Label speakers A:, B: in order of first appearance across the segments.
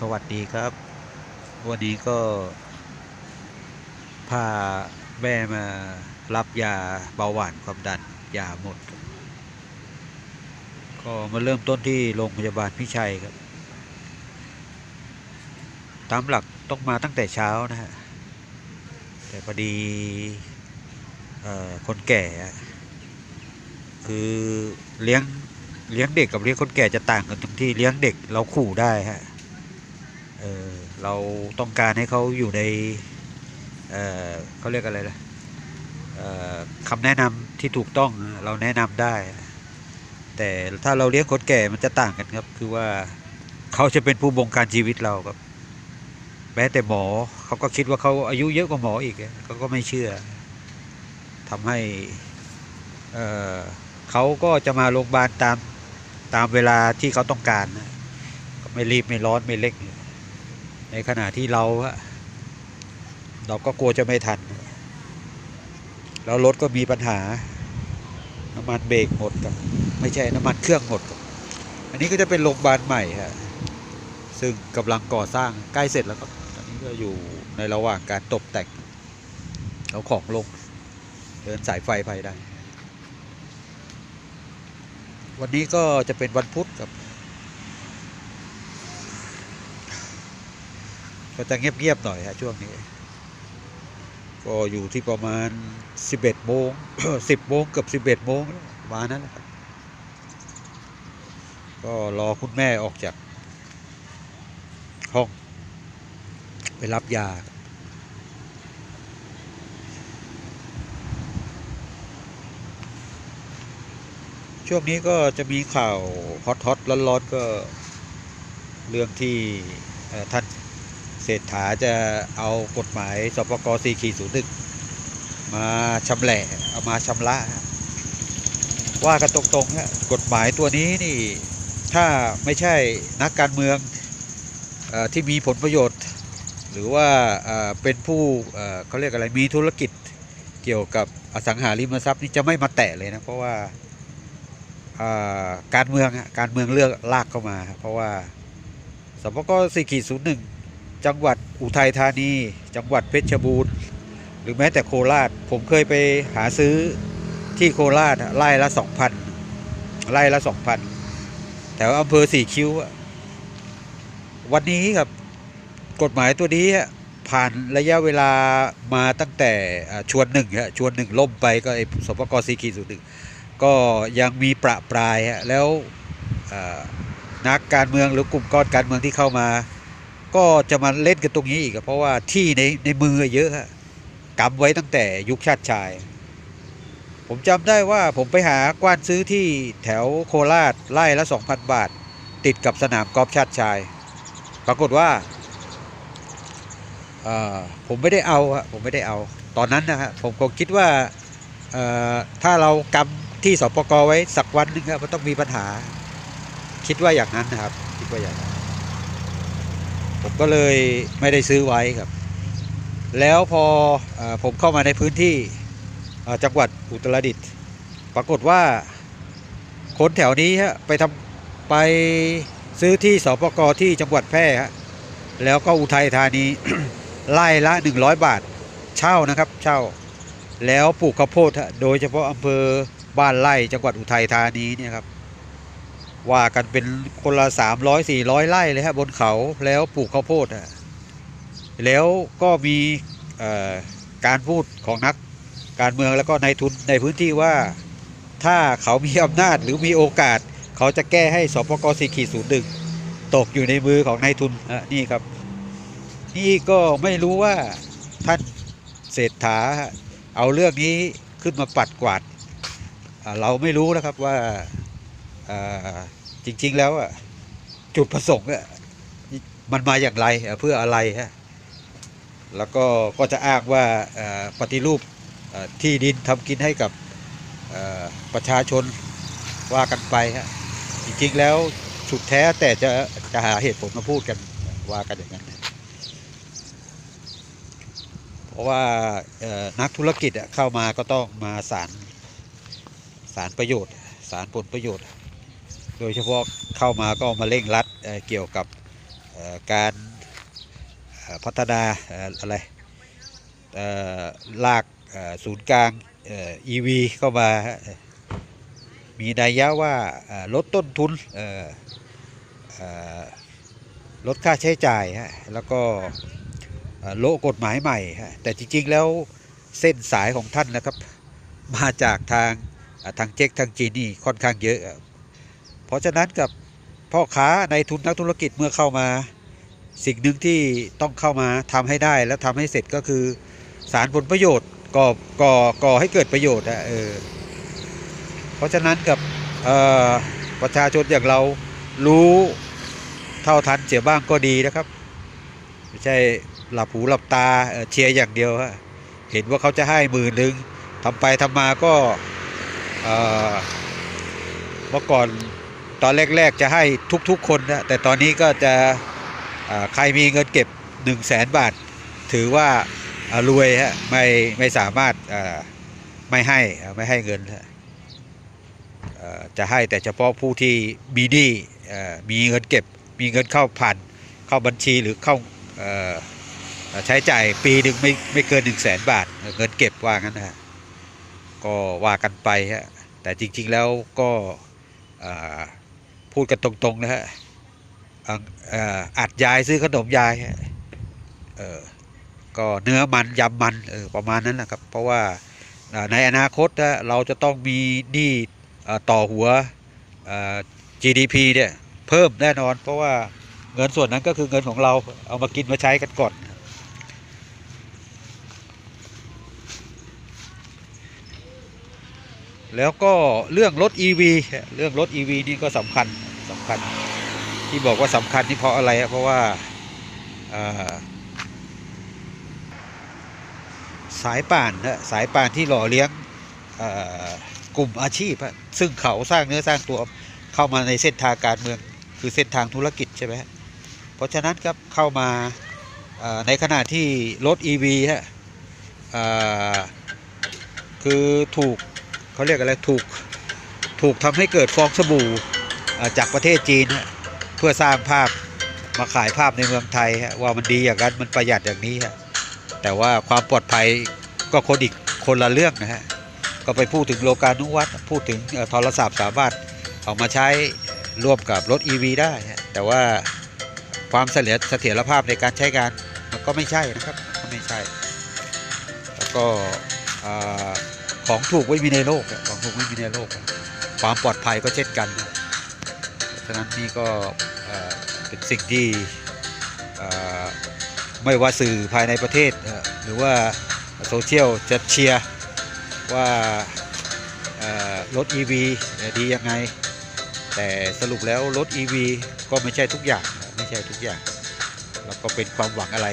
A: สวัสดีครับ วันนี้ก็ พาแม่มารับยาเบาหวานความดันยาหมด ก็มาเริ่มต้นที่โรงพยาบาลพิชัยครับ ตามหลักต้องมาตั้งแต่เช้านะฮะ แต่พอดีอคนแก่ คือเลี้ยงเลี้ยงเด็กกับเลี้ยงคนแก่จะต่างกันตรงที่เลี้ยงเด็กเราขู่ได้ฮะ เออเราต้องการให้เขาอยู่ในเออเขาเรียกอะไรล่ะคำแนะนำที่ถูกต้องเราแนะนำได้ แต่ถ้าเราเลี้ยงคนแก่มันจะต่างกันครับ คือว่าเขาจะเป็นผู้บงการชีวิตเราครับแม้แต่หมอเขาก็คิดว่าเขาอายุเยอะกว่าหมออีกเขาก็ไม่เชื่อทำให้เเขาก็จะมาโรงพยาบาลตามตามเวลาที่เขาต้องการ ไม่รีบไม่ร้อนไม่เร่ง ในขณะที่เราอะเราก็กลัวจะไม่ทัน แล้วรถก็มีปัญหา น้ำมันเบรกหมดครับไม่ใช่น้ำมันเครื่องหมดครับอันนี้ก็จะเป็นโรงพยาบาลใหม่ฮะซึ่งกำลังก่อสร้างใกล้เสร็จแล้วครับตอนนี้ก็อยู่ในระหว่างการตกแต่งเอาของลงเดินสายไฟไปได้ วันนี้ก็จะเป็นวันพุธครับ ก็จะเงียบๆหน่อยฮะช่วงนี้ ก็อยู่ที่ประมาณ 11โมง10โมงเกือบ11โมงแล้วประมาณนั้นแหละก็รอคุณแม่ออกจาก ห้อง ไปรับยา ช่วงนี้ก็จะมีข่าวฮอตฮอตร้อนๆก็เรื่องที่ท่าน เศรษฐาจะเอากฎหมายสปก4ขีดศูนย์หนึ่งมาชำแหละเอามาชำระ ว่ากันตรงๆฮะกฎหมายตัวนี้นี่ถ้าไม่ใช่นักการเมืองอที่มีผลประโยชน์ หรือว่าเป็นผู้เขาเรียกอะไรมีธุรกิจเกี่ยวกับอสังหาริมทรัพย์นี่จะไม่มาแตะเลยนะเพราะว่าการเมืองการเมืองเลือกลากเข้ามา เพราะว่าสปก4ขีดศูนย์หนึ่ง จังหวัดอุทัยธานี จังหวัดเพชรบูรณ์ หรือแม้แต่โคราช ผมเคยไปหาซื้อที่โคราชไร่ละสองพันไร่ละสองพันแถวอำเภอสี่คิ้วะวันนี้ครับกฎหมายตัวนี้ผ่านระยะเวลามาตั้งแต่อ่าชวนหนึ่งฮะชวนหนึ่งล่มไปก็ไอ้สปกสีขีศูนย์หนึ่งก็ยังมีประปรายฮะแล้วนักการเมืองหรือกลุ่มก้อนการเมืองที่เข้ามา ก็จะมาเล่นกันตรงนี้อีกเพราะว่าที่ในในมือเยอะฮะกำไว้ตั้งแต่ยุคชาติชาย ผมจำได้ว่าผมไปหากว้านซื้อที่แถวโคราชไร่ละ 2,000 บาท ติดกับสนามกอล์ฟชาติชาย ปรากฏว่าผมไม่ได้เอาฮะผมไม่ได้เอา ตอนนั้นนะฮะผมก็คิดว่าถ้าเรากำที่สปกไว้สักวันนึงครับมันต้องมีปัญหา คิดว่าอย่างนั้นนะครับ คิดว่าอย่างนั้น ผมก็เลยไม่ได้ซื้อไว้ครับ แล้วพออผมเข้ามาในพื้นที่จังหวัดอุตรดิตถ์ปรากฏว่าคนแถวนี้ฮะไปทำไปซื้อที่สปกที่จังหวัดแพร่ฮะแล้วก็อุทัยธานีไร่ละ 100 บาทเช่านะครับ เช่า แล้วปลูกข้าวโพดฮะโดยเฉพาะอำเภอบ้านไร่จังหวัดอุทัยธานีเนี่ยครับ ว่ากันเป็นคนละสามร้อยสี่ร้อยไร่เลยฮะบนเขาแล้วปลูกข้าวโพดอะแล้วก็มีการพูดของนักการเมืองแล้วก็นายทุนในพื้นที่ว่าถ้าเขามีอำนาจหรือมีโอกาส เขาจะแก้ให้สปกสี่ขีดศูนย์หนึ่งตกอยู่ในมือของนายทุนนี่ครับ นี่ก็ไม่รู้ว่าท่านเศรษฐาเอาเรื่องนี้ขึ้นมาปัดกวาด เราไม่รู้นะครับว่า จริง ๆ แล้วอะจุดประสงค์อะมันมาอย่างไรเพื่ออะไรฮะแล้วก็ก็จะอ้างว่าปฏิรูปที่ดินทำกินให้กับประชาชนว่ากันไปฮะจริงๆแล้วสุดแท้แต่จะจะหาเหตุผลมาพูดกันว่ากันอย่างนั้น เพราะว่านักธุรกิจเข้ามาก็ต้องมาสารสารประโยชน์ สารผลประโยชน์ โดยเฉพาะเข้ามาก็มาเร่งรัดเเกี่ยวกับการพัฒนาออะไรลากศูนย์กลาง EV เข้ามา มีนัยยะว่าลดต้นทุนลดค่าใช้จ่ายฮะแล้วก็โลกฎหมายใหม่ฮะแต่จริง ๆ แล้วเส้นสายของท่านนะครับ มาจากทางทางเจ๊กทางจีนนี่ค่อนข้างเยอะ เพราะฉะนั้นกับพ่อค้าในทุนนักธุรกิจเมื่อเข้ามา สิ่งหนึ่งที่ต้องเข้ามาทำให้ได้และทำให้เสร็จก็คือ สารผลประโยชน์ก่อก่อก่อให้เกิดประโยชน์อะเออเพราะฉะนั้นกับประชาชนอย่างเรารู้เท่าทันเสียบ้างก็ดีนะครับ ไม่ใช่หลับหูหลับตาเชียร์อย่างเดียวฮะเห็นว่าเขาจะให้หมื่นหนึ่งทำไปทำมาก็เมื่อก่อน ตอนแรก ๆ จะให้ทุกๆ คนนะแต่ตอนนี้ก็จะใครมีเงินเก็บ 1 0 0 0 0แสนบาท ถือว่ารวยฮะไม่ไม่สามารถไม่ให้ไม่ให้เงินจะให้แต่เฉพาะผู้ที่มีหนี้อ่ามีเงินเก็บมีเงินเข้าผ่านเข้าบัญชีหรือเข้าใช้จ่ายปีหนึ่งไม่ไม่เกิน1 0 0 0 0แสนบาท เงินเก็บว่างั้นนะฮะก็ว่ากันไปฮะแต่จริงๆแล้วก็ พูดกันตรงๆนะฮะอ,อ,อัดยายซื้อขนมยายเออก็เนื้อมันยำมันเออประมาณนั้นนะครับ เพราะว่าในอนาคตนะเราจะต้องมีหนี้ต่อหัว GDP เนี่ยเพิ่มแน่นอน เพราะว่าเงินส่วนนั้นก็คือเงินของเราเอามากินมาใช้กันก่อนแล้วก็เรื่องรถ EV เรื่องรถ EV นี่ก็สำคัญ สำคัญ ที่บอกว่าสำคัญนี่เพราะอะไรเพราะว่าสายป่านนะสายป่านที่หล่อเลี้ยงกลุ่มอาชีพ ซึ่งเขาสร้างเนื้อสร้างตัวเข้ามาในเส้นทางการเมืองคือเส้นทางธุรกิจใช่ไหมเพราะฉะนั้นครับเข้ามาในขณะที่รถ EV ฮะคือถูกเขาเรียกอะไรถูกถูกทำให้เกิดฟองสบู่ จากประเทศจีน เพื่อสร้างภาพมาขายภาพในเมืองไทยว่ามันดีอย่างนั้นมันประหยัดอย่างนี้แต่ว่าความปลอดภัยก็คนอีกคนละเรื่องนะฮะก็ไปพูดถึงโลกานุวัตพูดถึงโทรศัพท์สามารถเอามาใช้ร่วมกับรถ EV ได้ แต่ว่าความเสถียรเสถียรภาพในการใช้งานมันก็ไม่ใช่นะครับก็ไม่ใช่ แล้วก็ของถูกไม่มีในโลกของถูกไม่มีในโลก ความปลอดภัยก็เช่นกันนะ ฉะนั้นนี่ก็เป็นสิ่งที่ไม่ว่าสื่อภายในประเทศ หรือว่าโซเชียลจะเชียร์ว่ารถ EV เนี่ยดียังไง แต่สรุปแล้วรถ EV ก็ไม่ใช่ทุกอย่างไม่ใช่ทุกอย่าง แล้วก็เป็นความหวังอะไร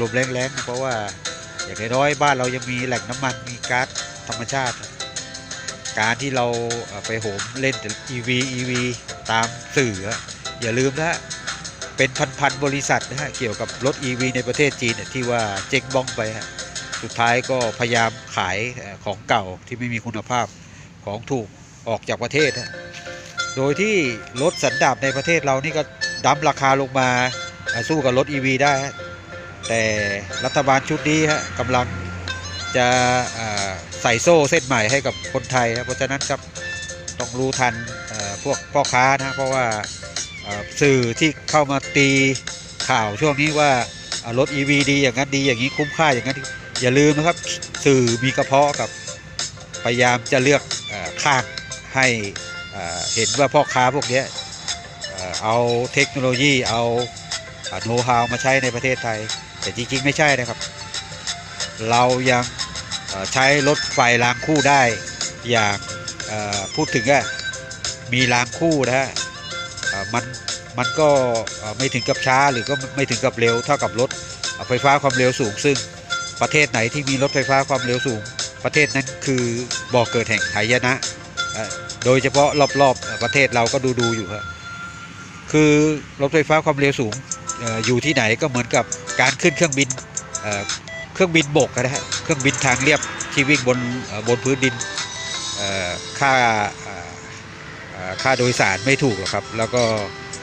A: ลมๆแรงๆ เพราะว่าอย่างน้อยๆบ้านเรายังมีแหล่งน้ำมันมีก๊าซธรรมชาติ การที่เราไปโหมเล่น EV EV ตามสื่อ อย่าลืมนะเป็นพันๆบริษัทนะฮะเกี่ยวกับรถ EV ในประเทศจีนเนี่ยที่ว่าเจ๊งบ้องไปฮะสุดท้ายก็พยายามขายของเก่าที่ไม่มีคุณภาพของถูกออกจากประเทศ โดยที่รถสันดาปในประเทศเรานี่ก็ดั้มราคาลงมาสู้กับรถ EV ได้ แต่รัฐบาลชุดนี้ฮะกำลังจะใส่โซ่เส้นใหม่ให้กับคนไทย เพราะฉะนั้นครับต้องรู้ทัน พวกพ่อค้านะเพราะว่าสื่อที่เข้ามาตีข่าวช่วงนี้ว่ารถ EV ดีอย่างนั้นดีอย่างนี้คุ้มค่าอย่างนั้นอย่าลืมนะครับสื่อมีกระเพาะกับพยายามจะเลือกอข้างให้เห็นว่าพ่อค้าพวกนี้เอาเทคโนโลยีเอาโน้ตฮาวมาใช้ในประเทศไทย แต่จริงๆ ไม่ใช่นะครับ เรายังใช้รถไฟรางคู่ได้อย่างพูดถึงอะ มีรางคู่นะฮะมันมันก็ไม่ถึงกับช้าหรือก็ไม่ถึงกับเร็วเท่ากับรถไฟฟ้าความเร็วสูง ซึ่งประเทศไหนที่มีรถไฟฟ้าความเร็วสูง ประเทศนั้นคือบ่อกเกิดแห่งหายนะ โดยเฉพาะรอบๆประเทศเราก็ดูดูๆอยู่ครับคือรถไฟฟ้าความเร็วสูงอยู่ที่ไหนก็เหมือนกับการขึ้นเครื่องบินเครื่องบินบกนะฮะเครื่องบินทางเรียบที่วิ่งบนบนพื้นดินค่า ค่าโดยสารไม่ถูกหรอกครับ แล้วก็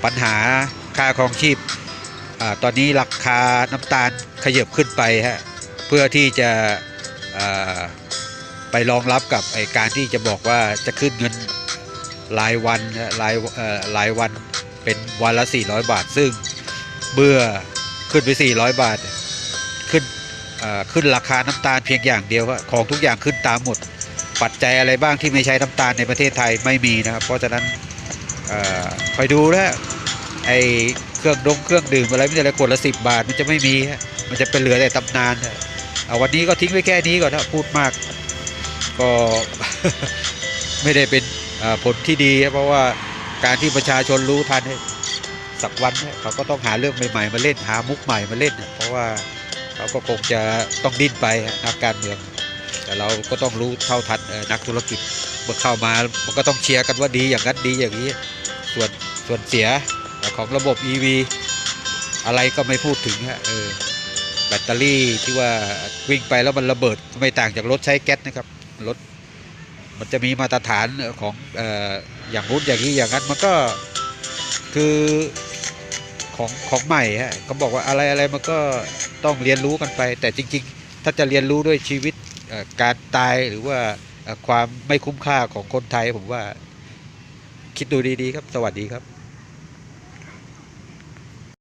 A: ปัญหาค่าครองชีพอตอนนี้ราคาน้ำตาลขยับขึ้นไปฮะเพื่อที่จะไปรองรับกับไอการที่จะบอกว่าจะขึ้นเงินรายวันรายรายวันเป็นวันละ 400 บาท ซึ่งเมื่อขึ้นไป 400 บาท ขึ้นขึ้นราคาน้ำตาลเพียงอย่างเดียวของทุกอย่างขึ้นตามหมด ปัจจัยอะไรบ้างที่ไม่ใช้น้ำตาลในประเทศไทยไม่มีนะครับ เพราะฉะนั้นอคอยดูนะไอเครื่องดงเครื่องดื่มอะไรไม่ใช่อะไรขวดละสิบบาทมันจะไม่มีมันจะเป็นเหลือแต่ตำนานเอาวันนี้ก็ทิ้งไว้แค่นี้ก่อนนะพูดมาก ก็ไม่ได้เป็นผลที่ดี เพราะว่าการที่ประชาชนรู้ทันสักวันเนี่ยเขาก็ต้องหาเรื่องใหม่ๆมาเล่นหามุกใหม่มาเล่น เพราะว่าเขาก็คงจะต้องดิ้นไปนักการเมือง แต่เราก็ต้องรู้เท่าทันนักธุรกิจเมื่อเข้ามามันก็ต้องเชียร์กันว่าดีอย่างนั้นดีอย่างนี้ ส่วนส่วนเสียของระบบ EV อะไรก็ไม่พูดถึงฮะเออแบตเตอรี่ที่ว่าวิ่งไปแล้วมันระเบิดก็ไม่ต่างจากรถใช้แก๊สนะครับรถมันจะมีมาตรฐานของออย่างนู้นอย่างนี้อย่างนั้นมันก็คือของของใหม่ฮะเขาบอกว่าอะไรอะไรมันก็ต้องเรียนรู้กันไป แต่จริง ๆ ถ้าจะเรียนรู้ด้วยชีวิต การตายหรือว่าความไม่คุ้มค่าของคนไทยผมว่าคิดดูดีๆครับ สวัสดีครับ